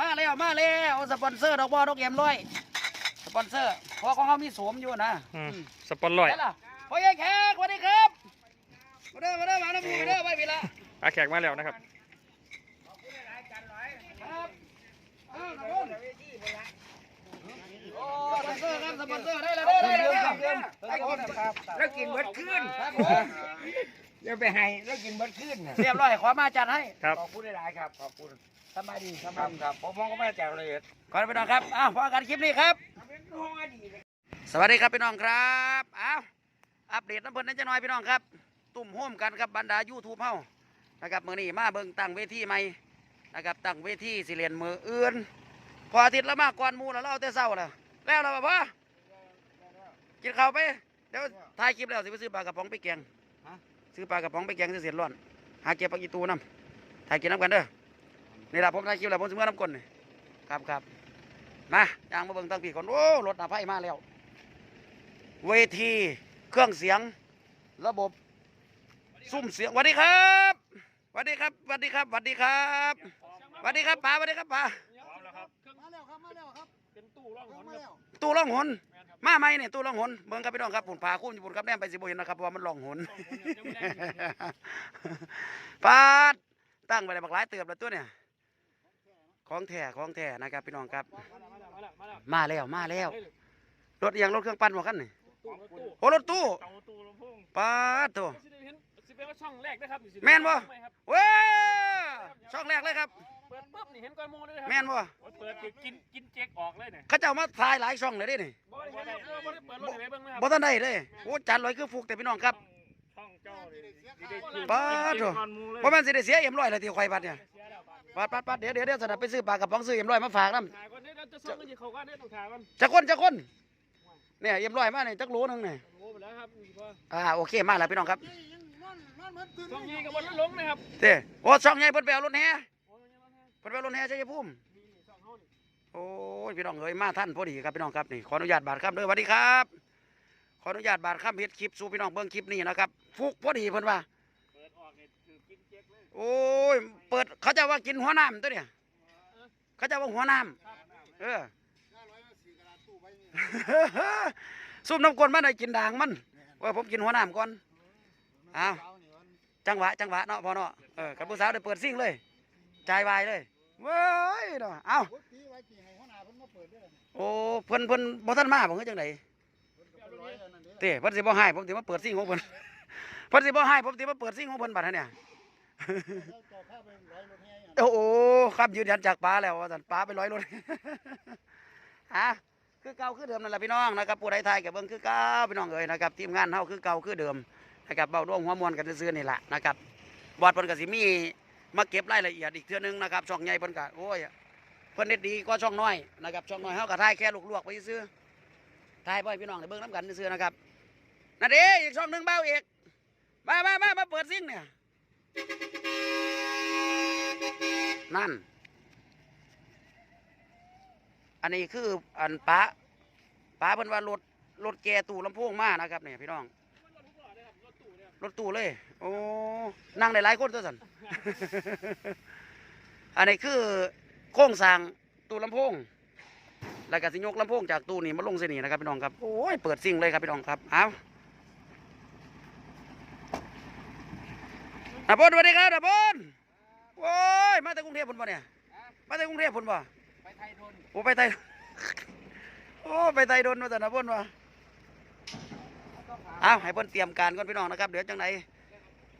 มาแล้วมาแล้วสปอนเซอร์ดอกบอดอกเอ็มร้อยสปอนเซอร์เพราะของเขามีสวมอยู่นะอืมอืมสปอนลอยได้ล่ะพ่อใหญ่แขกสวัสดีครับมาเด้อมาเด้อมาน้ำมูมาเด้อไปพี่ละอาแขกมาแล้วนะครับครับอ้าวนะคุณโอ้สปอนเซอร์ครับสปอนเซอร์ได้แล้วได้แล้วได้แล้วไอ้คนแล้วกินเบิดขึ้นครับผมเดี๋ยวไปให้แล้วกินเบิดขึ้นน่ะเรียบร้อยขอมาจัดให้ครับขอบคุณหลายๆครับขอบคุณ สบายดีสคบารัยบดี ครับผมมองก็มาจากละเอียดขอไปน้องครับอ้าวพอกันคลิปนี้ครับ สวัสดีครับพี่น้องครับอ้าวอัปเดตน้ำเพิ่นนั่นจะน้อยพี่น้องครับ ตุ่มโฮมกันกับบรรดายูทูบเฮานะครับมื้อนี้มาเบิ่งตั้งเวทีใหม่นะครับตั้งเวทีสิเรียนมืออื่น พออาทิตย์ละมาก่อนหมู่แล้วเราเอาแต่เช้าแล้วแล้วเราบ่พ่อกินข้าวไปเดี๋ยวถ่ายคลิปแล้วสิไปซื้อปลากระป๋องไปแกงซื้อปลากระป๋องไปแกงสิเสียร้อนหาเก็บปลากีตูน้ำถ่ายกินน้ำกันเด้อ นี่ล่ะผมถ่ายคลิปแล้วผมสิเมื่อน้ำก้นนี่ครับครับมาย่างมาเบิ่งตั้งพี่ก่อนโอ้รถหน้าไฟมาแล้ว เวทีเครื่องเสียง ระบบซุ้มเสียงสวัสดีครับสวัสดีครับสวัสดีครับสวัสดีครับสวัสดีครับป๋าสวัสดีครับป๋าพร้อมแล้วครับมาแล้วครับมาแล้วครับเป็นตู้ร่องหนมาคแล้รับวตู้ล่องหนมาไหมเนี่ยตู้ล่องหนเบิ่งครับพี่น้องครับผุนพาคุ้มญี่ปุ่นครับแนมไปสิบเห็นนะครับเพราะว่ามันล่องหนปาดตั้งไปเลยบักหลายเติบแล้วตัวเนี่ย ของแท้ของแท้นะครับพี่น้องครับ มาแล้วมาแล้วมาแล้วมาแล้วรถเอียงรถเครื่องปั่นบ่คันนี่ตู้รถตู้โอ้รถตู้เตาตู้ลำโพงปาดตัวสิได้เห็นสิเป็นว่าช่องแรกนะครับสิแม่นบ่ไม่ครับเว้ยช่องแรกเลยครับเปิดปุ๊บนี่เห็นก้อยหมูเลยนะครัแม่นบ่เปิดคือกินกินเจ๊กออกเลยเนี่ยเขาเจ้ามาถ่ายหลายช่องเลยเด้นี่บ่ได้เห็นครับบ่ได้เปิดรถให้ไปเบิ่งนะครับบ่ทันได้เลยโอ้จานลอยคือฟุกแต่พี่น้องครับช่องเจ้านี่สิได้กินป๊าดกินก้อนหมูเลยบ่แม่นสิได้เสียเอ็มร้อยเลยที่ควายบัดเนี่ย ปัดปัดปัดเดี๋ยวเดี๋ยวเดี๋ยวสนับไปซื้อปลากระป๋องซื้อเอ็มร้อยมาฝากน้ถ่ายก่อนเด้อจะส่งกันสิเขากันเด้อต้องถ่ายก่อนำจะคนจะคนเนี่ยเอ็มร้อยมาเนี่ยจักโลหนึงเนี่ยโอ้ไปแล้วครับนี่ก็อ่าโอเคมาแล้วพี่น้องครับนี่ยังนอนนอนเหมือนตื่นช่องนี้ก็บ่ทันลงนะครับเต้โอ้ช่องใหญ่เพิ่นไปเอารถแห่โอ้ยยังบ่ทันเพิ่นไปเอารถแห่ชัยภูมินี่นี่ช่องเฮานี่โอ้ยพี่น้องเอ้ยมาท่านพอดีครับพี่น้องครับนี่ขออนุญาตบาทครับเด้อสวัสดีครับ ขออนุญาตบาทครับเฮ็ดคลิปสู่พี่น้องเบิ่งคลิปนี้นะครับฟุกพอดีเพิ่นว่าเปิดออกนี่คือกินเจ๊กเลยโอ้ยเปิดเขาจะ ว่ากินหัวน้ำตัวเนี่ยเขาจะว่าหัวน้ำเออห้าร้อยสี่กระดาษตู้ไว้นี่ซุ่มน้ำกลนมันได้กินด่างมันว่าผมกินหัวน้ำก่อนอ้าวเช้นี่มันจังหวะจังหวะเนาะพอเนาะเออกับผู้สาวได้เปิดซิ่งเลยจ่ายวายเลยเว้ยเนาะเอ้าโอ้ยตีไว้กี่ให้หัวหน้าเพิ่นมาเปิดด้วยกันโอ้เพิ่นเพิ่นบ่ทันมาบ่คือจังไดเพิ่นก็เป็นร้อยอันนั้นเด้อเต้เพิ่นสิบ่ให้ผมสิมาเปิดซิ่งของเพิ่นเพิ่นสิบ่ให้ผมสิมาเปิดซิ่งของเพิ่นบัดเนี่ยแล้ว ต่อข้าไปร้อยรถแห่โอ้โหครับยืนยันจากป้าแล้วว่าสันป้าไปร้อยรถฮะคือเก่าคือเดิมนั่นแหละพี่น้องนะครับผู้ใดทายกับเบิ้งคือเก่าพี่น้องเอ๋ยนะครับทีมงานเฮาคือเก่าคือเดิมนะครับเบาด้วงหัวมวนกันซื่อนี่แหละนะครับบอดเพิ่นก็สิมีมาเก็บรายละเอียดอีกเทื่อนึงนะครับช่องใหญ่เพิ่นก็โอ้ยเพิ่นเด็ดดีกว่าช่องน้อยนะครับช่องน้อยเฮาก็ทายแค่ลวกๆไปซื่อทายบ่พี่น้องได้เบิ่งนํกันซื่อนะครับนั่นเด้อีกช่องหนึงเบาอีกมามามามาเปิดซิ่งเนี่ย นั่น อันนี้คืออันป้าป้าเพิ่นว่ารถรถแกตู้ลำโพงมานะครับเนี่ยพี่น้อง รถตู้เลย โอ้นั่งได้หลายคนตัวสันอันนี้คือโครงสร้างตู้ลำโพงแล้วก็สิยกลำโพงจากตู้นี้มาลงเสนีนะครับพี่น้องครับ โอ้ย เปิดซิ่งเลยครับพี่น้องครับ เอา ดาบนสวัสดีครับดาบนโอ้ยมาจากกรุงเทพพุ่นบ่เนี่ยมาจากกรุงเทพพุ่นบ่ไปไทยโดนโอ้ไปไตโอ้ไปไตโดนมาแต่นะพ่นวะเอาให้เพิ่นเตรียมการก่อนพี่น้องนะครับเดี๋ยวจังได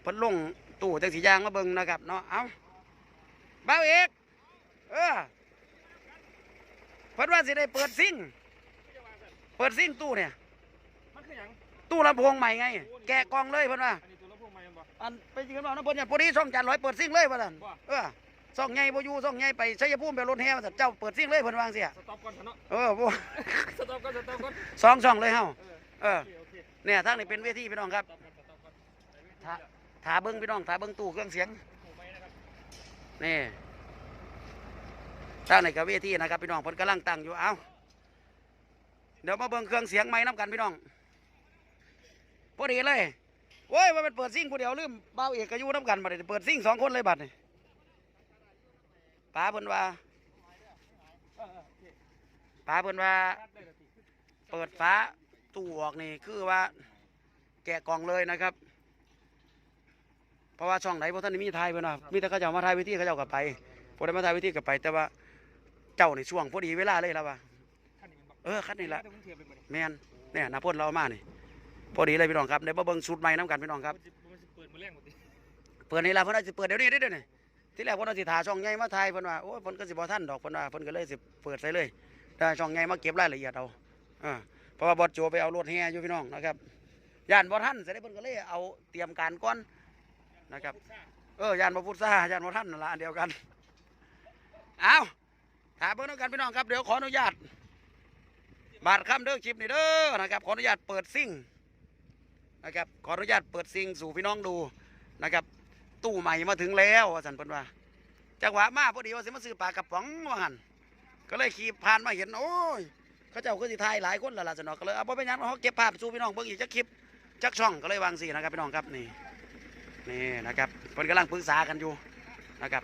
เพิ่นลงตู้จังสียางมาเบิ่งนะครับเนาะเอาเบ้าเอกเออเพิ่นว่าสิได้เปิดซิ่งเปิดซิ่งตู้เนี่ยตู้ลำโพงใหม่ไง แกะกองเลยเพิ่นว่า อันนี้ตัวลำโพงใหม่บ่อันไปยืนบอกนะเพิ่นเนี่ยพอดีช่องจานร้อยเปิดซิ่งเลยว่าซั่นว่า เออช่องใหญ่บ่อยู่ช่องใหญ่ไปชัยภูมิไปรถแห่ว่าซั่นเจ้าเปิดซิ่งเลยเพิ่นวาจั่งเสียสต็อปก่อนเถอะเนาะเออบ่ สต็อปก่อนสต็อปก่อนสองช่องเลยเฮาเออเออโอเคโอเคเนี่ยทางนี้เป็นเวทีพี่น้องครับสต็อปก่อนสต็อปก่อนถ้าถาเบิ้งพี่น้องถาเบิ้งตู้เครื่องเสียง โอ้ไม่นะครับนี่ทางนี้กับเวทีนะครับพี่น้องเพิ่นกำลังตั้งอยู่ เอาเดี๋ยวมาเบิ้งเครื่องเสียงไม้น้ำกันพี่น้องพอดีเลย โว้ยว่ามันเปิดซิ่งผู้เดียวลืมเบาเอกกับยูน้ำกันบัดนี้เปิดซิ่งสองคนเลยบัดนี่ป้าเพิ่นว่าเออเป๋าเพิ่นว่า เปิดฟ้าตู้ออกนี่คือว่า แกะกล่องเลยนะครับ เพราะว่าช่องไหนพวกท่านมีทายเพิ่นว่ามีแต่เขาเจ้ามาทายวิธีเขาเจ้ากับไปพอได้มาทายวิธีกลับไป แต่ว่าเจ้าในช่วงพอดีเวลาเลยแล้วว่าเออคัดนี่ละต้องเทียบไปหลยแมนเนี่ยนาพ่นเรามานี่ พอดีเลยพี่น้องครับได้มาเบิ่งชุดใหม่น้ำกันพี่น้องครับมันสิมันสิเปิดมาแรงหมดดิเปิดนี่ละเพิ่นอาจสิเปิดเดี๋ยวนี้ได้อเดี๋ยวนี้ที่แรกเพิ่นอาจสิถ่าช่องใหญ่มาถ่ายเพิ่นว่าโอ้ยเพิ่นก็สิบ่ทันดอกเพิ่นว่าเพิ่นก็เลยสิเปิดใส่เลยได้ช่องใหญ่มาเก็บรายละเอียดเอาอ่าเพราะว่าบอสโจไปเอารถแห่อยู่พี่น้องนะครับย่านบ่ทันเสร็จแล้วเพิ่นก็เลยเอาเตรียมการก่อนนะครับ เออย่านบ่พุทธาย่านบ่ทันนั่นล่ะอันเดียวกันเอาถามเบิ่งนำกันพี่น้องครับเดี๋ยวขออนุญาตบาดคำเด้อคลิปนี่เด้อนะครับขออนุญาตเปิดซิ่ง นะครับขออนุญาตเปิดซิ่งสู่พี่น้องดูนะครับ ตู้ใหม่มาถึงแล้วว่าสันเพิ่นว่าจังหวะมาพอดีว่าสิมาซื้อปลากระป๋องว่าหันก็เลยขี่ผ่านมาเห็นโอ้ยเขาเจ้าคือสิทายหลายคนและล่ะสนอกก็เลยเอาบ่เป็นหยังเขาเก็บภาพสู่พี่น้องเบิ่งอีกจักคลิปจักช่องก็เลยวางสีนะครับพี่น้องครับนี่นี่นะครับเพิ่นกำลังปรึกษากันอยู่นะครับ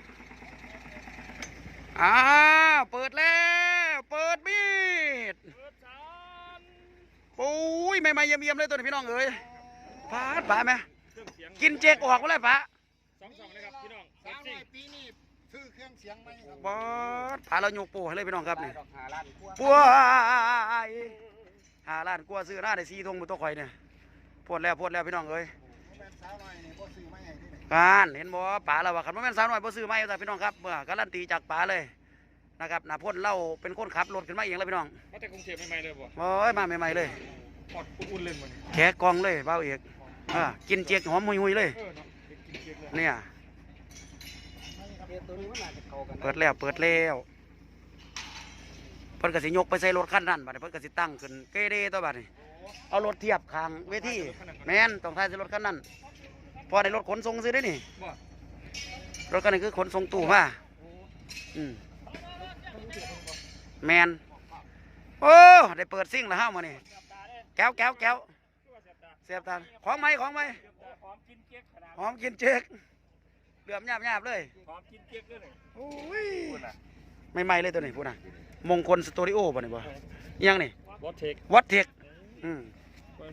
อ้าวเปิดแล้วเปิดมีดเปิดจานปุ้ยใหม่ๆเยี่ยมๆเลยตัวนี้พี่น้องเอ้ย พาดปลาไหมเครื่องเสียงกินเจ๊กออกมาเลยปลาสองสองเลยครับพี่น้องสามจริร้องยปีนี่ซื้อเครื่องเสียงไหมครับบอสพาเราโยกปูให้เลยพี่น้องครับนี่ดอกหาล้านกว่าปัวหาล้านกลัวซื้อหน้าได้ซีทงบุตรข่อยเนี่ยพวดแล้วพวดแล้วพี่น้องเอ้ยแม่นสาวน้อยนี่บ่ซื้อมาให้ที่ไหนการเห็นบ่ป๋าเราว่าคันบ่แม่นสาวน้อยบ่ซื้อมาให้แต่พี่น้องครับเมื่อการันตีจากป๋าเลยนะครับหน้าพ่นเล่าเป็นคนขับรถขึ้นมาเองแล้วพี่น้องมาแต่กรุงเทพใหม่ๆเลยบ่โอ้ยมาใหม่ๆเลยปอดอุ่นๆเลยมันแขกกองเลยเบ้าเอก อ่ากินเจียกหอมหุยๆเลยเออเนาะเด็กกินเค้กเลย เนี่ยเฮ็ดตัวนี้มันน่าจะเข้ากันนะเปิดแล้วเปิดแล้วเพิ่นก็สิยกไปใส่รถคันนั้นบัดนี้เพิ่นก็สิตั้งขึ้นเกเรตัวบัดนี้เอารถเทียบข้างเวทีแม่นต้องทายใส่รถคันนั้นพอได้รถขนส่งซื้อได้นี่บ่รถคันนี้คือขนส่งตู้มาอืมแมนโอ้ได้เปิดซิ่งแล้วห้ามานี่แก้วแก้วแก้วเสียบตาของไหมของไหมหอมกินเค้กขนาดหอมกินเจ๊กเหลือมหยาบหยาบๆเลยหอมกินเค้กเลยโอ้ยไม่ไหมเลยตัวนี้พูดนะมงคลสตูดิโอป่ะนี่บ่อิหยังนี่วอเทควัดเทคอืม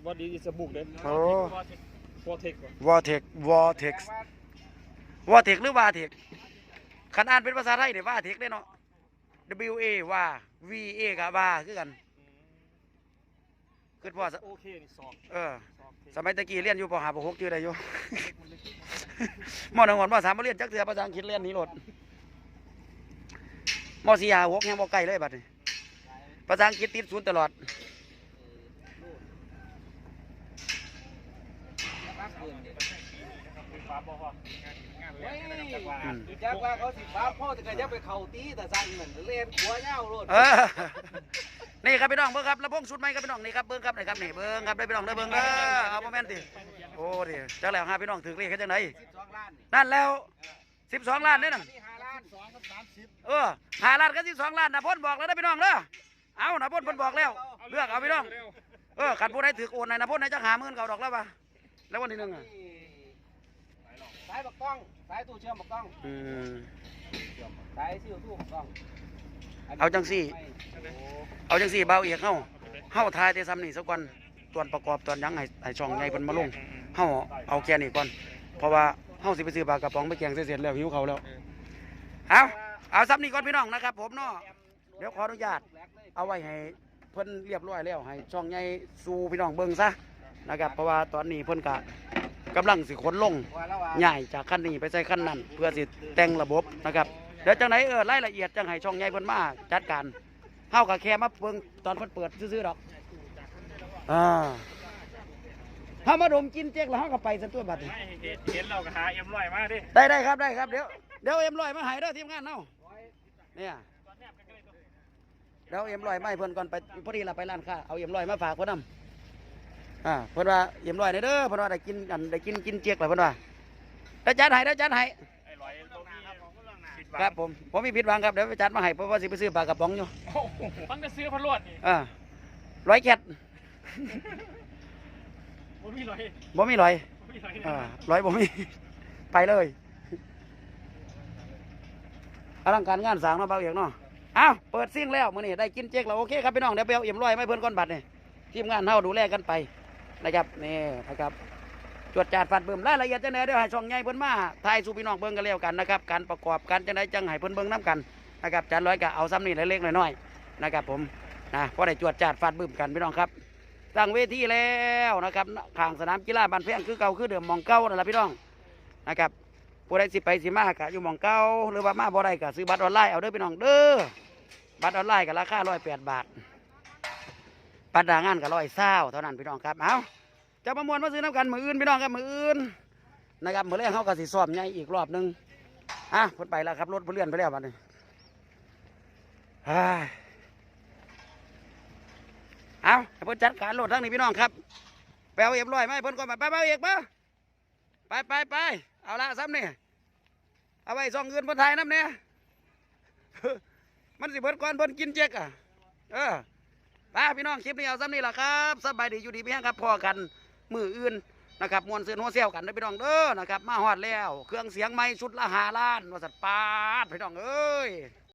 วอดีอิสบุกเด้โอ้วอเทควอเทควอเทควอเทคหรือวาเทคขันอ่านเป็นภาษาไทยเนี่ยวาเทคได้เนาะ W A ว่า V A กับว่าคือกันคือพ่อสโอเคนี่สองเออ สองเทคสมัยตะกี้เรียนอยู่ปหาปหกชื่อได้อยู่มอหนึ่งวันมอสามมาเรียนจักเสือภาษาอังกฤษเรียนหนี้รถมอสี่หาหกยังบ่ใกล้เลยบัดนี้ภาษาอังกฤษติดศูนย์ตลอดฟ้าบ่ฮอดงานแรกนะครับจังหวะอืมจักว่าเขาสิฟ้าพ่อจะก็จะไปเข้าตีแต่สั่นเหมือนเล่นหัวเหย้าโลดเออ นี่ครับพี่น้องเบิ้งครับระพงชุดใหม่ครับพี่น้องนี่ครับเบิ้งครับนี่ครับนี่เบิ้งครับได้พี่น้องได้เบิ้งเด้อเอาโมเมนต์ดิโอ้ดิจักแล้วหาพี่น้องถึงเลขแค่จังไหน12ล้านนี่นั่นแล้วสิบสองล้านเนี่ยนั่นนี่5ล้านสองกับสามสิบเออหาล้านกับสิบสองล้านนะพ่นบอกแล้วนะพี่น้องเด้อเอานะพ่นเพิ่นบอกแล้ว เลือกเอาพี่น้องเออขันผู้ใดถือโอนในนะพ่นในจะหาเงินเขาดอกแล้วปะแล้ววันที่หนึ่งอะสายบักกล้องสายตู้เชื่อมบักกล้องอืมสายซิ่วตู้บักกล้องเอาจังสิ เอาจังสี่เบาเอียกเฮาเฮาทายแต่ซ้ำนี่สักวันตวนประกอบตอนยังให้ให้ช่องใหญ่เพิ่นมาลงเฮาเอาแค่นี้ก่อน เพราะว่าเฮาสิไปซื้อปลากระป๋องไปแกงเสร็จแล้วหิวเขาแล้วเอาเอาซ้ำนี่ก่อนพี่น้องนะครับ ผมเนาะเดี๋ยวขออนุญาต เอาไว้ให้เพิ่นเรียบร้อยแล้วให้ช่องใหญ่สู่พี่น้องเบิ่งซะนะครับเพราะว่าตอนนี้เพิ่นก็กำลังสิขนลงใหญ่จากขั้นนี้ไปใส่ขั้นนั้น เพื่อสิแต่งระบบนะครับเดี๋ยวจังไหนเออรายละเอียดจังให้ช่องใหญ่เพิ่นมาจัดการ เฮาก็แค่มาเบิ่งตอนเพิ่นเปิดซื่อๆดอกอ่าถ้ามาดมกินเจ๊กแล้วเฮาก็ไปซะตัวบัดนี้ไม่เห็นเห็นเราก็หาเอ็มร้อยมาดิได้ได้ครับได้ครับเดี๋ยวเดี๋ยวเอ็มลอยมาให้เด้อทีมงานเฮาเนี่ยเดี๋ยวเอ็มลอยมาให้เพิ่นก่อนไปพอดีเราไปร้านค้าเอาเอ็มลอยมาฝากเพิ่นนำอ่าเพิ่นว่าเอ็มลอยเด้อเพิ่นว่าได้กินกันได้กินกินเจ๊กแล้วเพิ่นว่าเดี๋ยวจัดให้เดี๋ยวจัดให้ไอ้ร้อยตัวนี้ คิดครับผมผมมีผิดหวังครับเดี๋ยวไปจัดมาให้เพราะว่าสิไปซื้อปลากระป๋องอยู่ฟังจะซื้อพันรวดนี่อ่าร้อยแคทบ่มีร้อยบ่มีร้อยบ่มีร้อยอ่าร้อยบ่มี ไปเลยอลังการงานสร้างเนาะเบาเอกเนาะอ้าวเปิดซิ่งแล้วมื้อนี้ได้กินเจ๊กแล้วโอเคครับพี่น้องเดี๋ยวไปเอาเอ็มร้อยมาให้เพิ่นก่อนบัดนี่ทีมงานเฮาดูแลกันไปนะครับนี่นะครับ จวดจาดฟัดเบิ่มรายละเอียดจังไดเดี๋ยวให้ช่องใหญ่เพิ่นมาถ่ายสู่พี่น้องเบิ่งกันแล้วกันนะครับการประกอบการจังไดจังให้เพิ่นเบิ่งนํกันนะครับจานร้อยก็เอาซ้ำนี่เล็กๆน้อยๆนะครับผมนะพอได้จวดจาดฟัดเบิ่มกันพี่น้องครับตั้งเวทีแล้วนะครับข้างสนามกีฬาบ้านแพงคือเก่าคือเดิมมองเก่านั่นแหละพี่น้องนะครับผู้ใดสิไปสิมากะอยู่มองเก่าหรือว่ามาบ่ได้ก็ซื้อบัตรออนไลน์เอาเด้อพี่น้องเด้อบัตรออนไลน์ก็ราคาร้อยแปดบาทบัตรหน้างานก็ร้อยเศร้าเท่านั้นพี่น้องครับเอา จะประมวลมาซื้อน้ำกันมืออื่นพี่น้องครับมืออื่นนะครับมือแรกเขาก็สิซ้อมใหญ่อีกรอบหนึงอะพ้นไปแล้วครับรถเลื่อนไปแล้วบัดนี้เฮ้ยเอาให้เพิ่นจัดการรถทั้งนี้พี่น้องครับแปลวเอ็มร้อยไหมาให้เพิ่นก่อนไปไปไปเอกมาไปไปไปเอาละซ้ำนี่เอาไว้ซองเงินบนไทยน้ำเนี่ยมันสิเบิดก่อนเพิ่นกินเจ๊กอะเออไปพี่น้องคลิปนี้เอาซ้ำนี่แหละครับสบายดีอยู่ดีพี่แห้งครับพอกัน มืออื่นนะครับมวนเสือหัวเซลกันนะพี่น้องเด้อนะครับมาฮอดแล้ว เครื่องเสียงไม้ชุดละหาล้านวัสัตว์ปาดพี่น้องเอ้ย